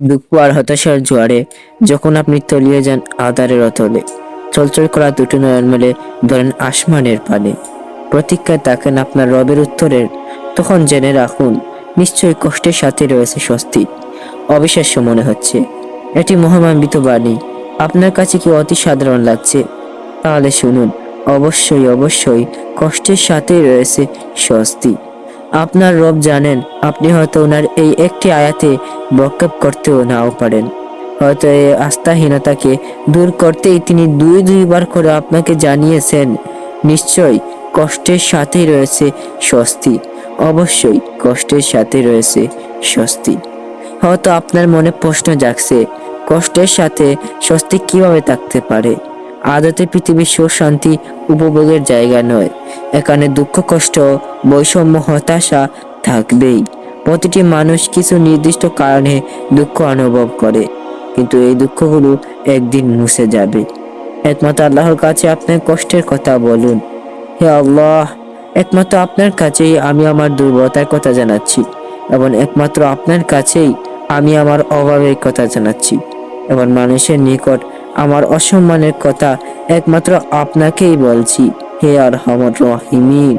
দুঃখ আর হতাশার জোয়ারে যখন আপনি তলিয়ে যান আদারের অতলে। চলচল করা দুটো নয়ন মেলে ধরেন আসমানের পানে। প্রতীক্ষায় তাকেন আপনার রবের উত্তরের। তখন জেনে রাখুন, নিশ্চয়ই কষ্টের সাথে রয়েছে স্বস্তি। অবিশ্বাস্য মনে হচ্ছে, এটি মহামান্বিত বাণী। আপনার কাছে কি অতি সাধারণ লাগছে? তাহলে শুনুন, অবশ্যই অবশ্যই কষ্টের সাথেই রয়েছে স্বস্তি। আপনার রব জানেন, আপনি হয়তো ওনার এই একটি আয়াতে বক্তব্য করতেও নাও পারেন। হয়তো এই আস্থাহীনতাকে দূর করতেই তিনি দুই দুইবার করে আপনাকে জানিয়েছেন, নিশ্চয় কষ্টের সাথেই রয়েছে স্বস্তি, অবশ্যই কষ্টের সাথে রয়েছে স্বস্তি। হয়তো আপনার মনে প্রশ্ন জাগছে, কষ্টের সাথে স্বস্তি কীভাবে থাকতে পারে? আদতে পৃথিবীর সুখ শান্তি উপভোগের জায়গা নয়। এখানে দুঃখ, কষ্ট, বৈষম্য, হতাশা থাকবেই। প্রতিটি মানুষ কিছু নির্দিষ্ট কারণে দুঃখ অনুভব করে, কিন্তু এই দুঃখগুলো একদিন মুছে যাবে। একমাত্র আল্লাহর কাছে আপনার কষ্টের কথা বলুন। হে আল্লাহ, একমাত্র আপনার কাছেই আমি আমার দুর্বলতার কথা জানাচ্ছি, এবং একমাত্র আপনার কাছেই আমি আমার অভাবের কথা জানাচ্ছি, এবং মানুষের নিকট আমার অসম্মানের কথা একমাত্র আপনাকেই বলছি। হে আর রহিমিন।